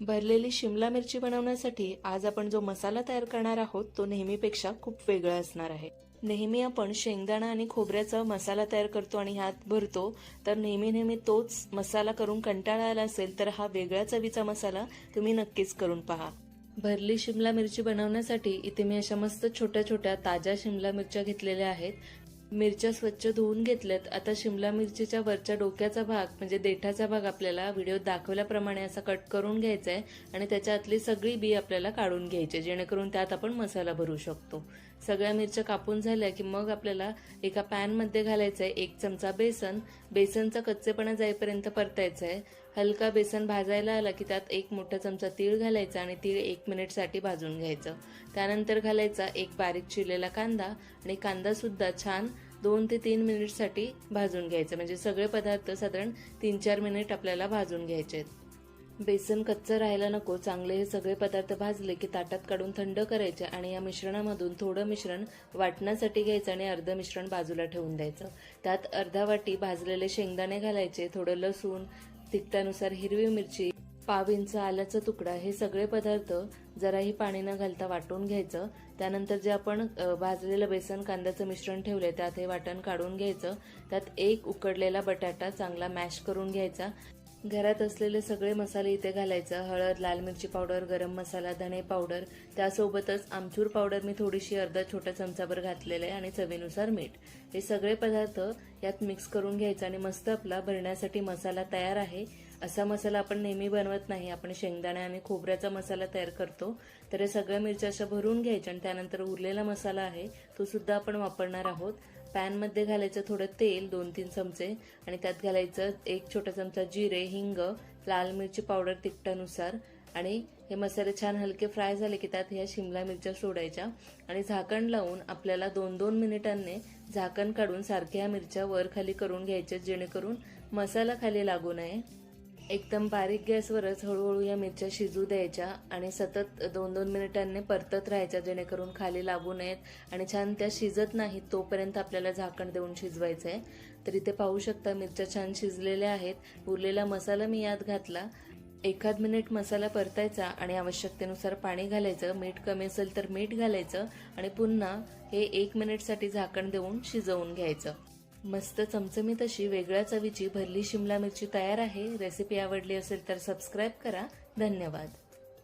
भरलेली शिमला मिरची बनवण्यासाठी आज आपण जो मसाला तयार करणार आहोत तो नेहमीपेक्षा खूप वेगळा असणार आहे. नेहमी आपण शेंगदाणा आणि खोबऱ्याचा मसाला तयार करतो आणि ह्यात भरतो तर नेहमी नेहमी तोच मसाला करून कंटाळा आला असेल तर हा वेगळ्या चवीचा मसाला तुम्ही नक्कीच करून पहा. भरली शिमला मिरची बनवण्यासाठी इथे मी अशा मस्त छोट्या छोट्या ताज्या शिमला मिरच्या घेतलेल्या आहेत मिरच्या स्वच्छ धुवून घेतल्यात. आता शिमला मिरचीच्या वरच्या डोक्याचा भाग म्हणजे देठाचा भाग आपल्याला व्हिडिओ दाखवल्याप्रमाणे असा कट करून घ्यायचा आहे आणि त्याच्यातली सगळी बी आपल्याला काढून घ्यायची जेणेकरून त्यात आपण मसाला भरू शकतो. सगळ्या मिरच्या कापून झाल्या की मग आपल्याला एका पॅनमध्ये घालायचं आहे एक चमचा बेसन. बेसनचा कच्चेपणा जाईपर्यंत परतायचं आहे हलका बेसन भाजायला आला की त्यात एक मोठा चमचा तीळ घालायचा आणि तीळ एक मिनिटसाठी भाजून घ्यायचं. त्यानंतर घालायचा एक बारीक चिरलेला कांदा आणि कांदासुद्धा छान दोन ते तीन मिनिटसाठी भाजून घ्यायचं. म्हणजे सगळे पदार्थ साधारण तीन चार मिनिट आपल्याला भाजून घ्यायचे आहेत बेसन कच्चं राहायला नको. चांगले हे सगळे पदार्थ भाजले की ताटात काढून थंड करायचे आणि या मिश्रणामधून थोडं मिश्रण वाटण्यासाठी घ्यायचं आणि अर्ध मिश्रण बाजूला ठेवून द्यायचं. त्यात अर्धा वाटी भाजलेले शेंगदाणे घालायचे थोडं लसूण तिखटानुसार हिरवी मिरची पाव इंच आल्याचा तुकडा हे सगळे पदार्थ जराही पाणी न घालता वाटून घ्यायचं. त्यानंतर जे आपण भाजलेलं बेसन कांद्याचं मिश्रण ठेवले त्यात हे वाटण काढून घ्यायचं. त्यात एक उकडलेला बटाटा चांगला मॅश करून घ्यायचा. घरात असलेले सगळे मसाले इथे घालायचं. हळद लाल मिरची पावडर गरम मसाला धणे पावडर. त्यासोबतच आमचूर पावडर मी थोडीशी अर्धा छोटा चमचाभर घातलेलं आहे आणि चवीनुसार मीठ. हे सगळे पदार्थ यात मिक्स करून घ्यायचं आणि मस्त आपला भरण्यासाठी मसाला तयार आहे. असा मसाला आपण नेहमी बनवत नाही. आपण शेंगदाणे आणि खोबऱ्याचा मसाला तयार करतो. तर हे सगळ्या मिरच्या अशा भरून घ्यायच्या आणि त्यानंतर उरलेला मसाला आहे तो सुद्धा आपण वापरणार आहोत. पॅनमध्ये घालायचं थोडं तेल दोन तीन चमचे आणि त्यात घालायचं एक छोटा चमचा जिरे हिंग लाल मिरची पावडर तिखटानुसार. आणि हे मसाले छान हलके फ्राय झाले की त्यात ह्या शिमला मिरच्या सोडायच्या. आणि झाकण लावून आपल्याला दोन दोन मिनिटांनी झाकण काढून सारख्या मिरच्या वर खाली करून घ्यायच्या जेणेकरून मसाला खाली लागू नये. एकदम बारीक गॅसवरच हळूहळू या मिरच्या शिजू द्यायच्या आणि सतत दोन दोन मिनिटांनी परतत राहायच्या जेणेकरून खाली लागू नयेत आणि छान त्या शिजत नाहीत तोपर्यंत आपल्याला झाकण देऊन शिजवायचं आहे तर इथे पाहू शकता मिरच्या छान शिजलेल्या आहेत. उरलेला मसाला मी यात घातला. एखाद मिनिट मसाला परतायचा आणि आवश्यकतेनुसार पाणी घालायचं. मीठ कमी असेल तर मीठ घालायचं आणि पुन्हा हे एक मिनिटसाठी झाकण देऊन शिजवून घ्यायचं. मस्त चमचमीत अशी वेगळ्या चवीची भरली शिमला मिरची तयार आहे. रेसिपी आवडली असेल तर सबस्क्राईब करा. धन्यवाद.